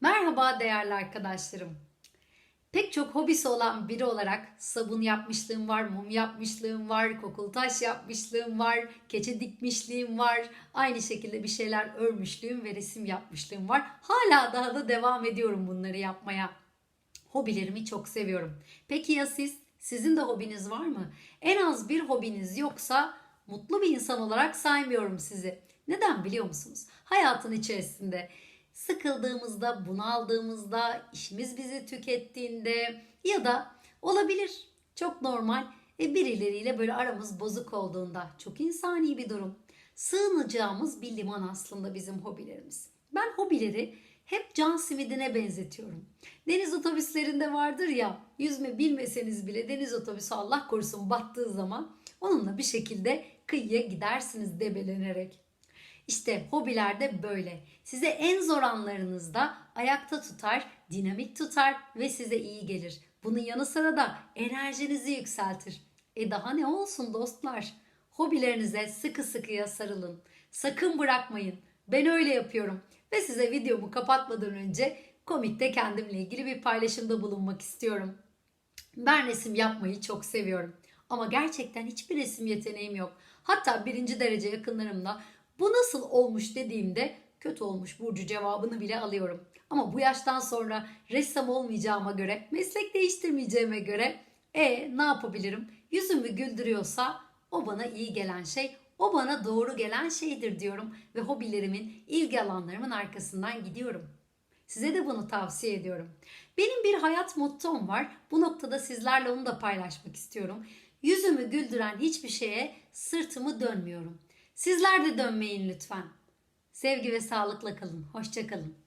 Merhaba değerli arkadaşlarım. Pek çok hobisi olan biri olarak sabun yapmışlığım var, mum yapmışlığım var, kokul taş yapmışlığım var, keçe dikmişliğim var. Aynı şekilde bir şeyler örmüşlüğüm ve resim yapmışlığım var. Hala daha da devam ediyorum bunları yapmaya. Hobilerimi çok seviyorum. Peki ya siz? Sizin de hobiniz var mı? En az bir hobiniz yoksa mutlu bir insan olarak saymıyorum sizi. Neden biliyor musunuz? Hayatın içerisinde sıkıldığımızda, bunaldığımızda, işimiz bizi tükettiğinde ya da olabilir çok normal e, birileriyle böyle aramız bozuk olduğunda çok insani bir durum. Sığınacağımız bir liman aslında bizim hobilerimiz. Ben hobileri hep can simidine benzetiyorum. Deniz otobüslerinde vardır ya yüzme bilmeseniz bile deniz otobüsü Allah korusun battığı zaman onunla bir şekilde kıyıya gidersiniz debelenerek. İşte hobiler de böyle. Size en zor anlarınızda ayakta tutar, dinamik tutar ve size iyi gelir. Bunun yanı sıra da enerjinizi yükseltir. E daha ne olsun dostlar? Hobilerinize sıkı sıkıya sarılın. Sakın bırakmayın. Ben öyle yapıyorum. Ve size videomu kapatmadan önce komikte kendimle ilgili bir paylaşımda bulunmak istiyorum. Ben resim yapmayı çok seviyorum. Ama gerçekten hiçbir resim yeteneğim yok. Hatta birinci derece yakınlarımla bu nasıl olmuş dediğimde kötü olmuş Burcu cevabını bile alıyorum. Ama bu yaştan sonra ressam olmayacağıma göre, meslek değiştirmeyeceğime göre e ne yapabilirim? Yüzümü güldürüyorsa o bana iyi gelen şey, o bana doğru gelen şeydir diyorum ve hobilerimin, ilgi alanlarımın arkasından gidiyorum. Size de bunu tavsiye ediyorum. Benim bir hayat mottom var. Bu noktada sizlerle onu da paylaşmak istiyorum. Yüzümü güldüren hiçbir şeye sırtımı dönmüyorum. Sizler de dönmeyin lütfen. Sevgi ve sağlıkla kalın. Hoşçakalın.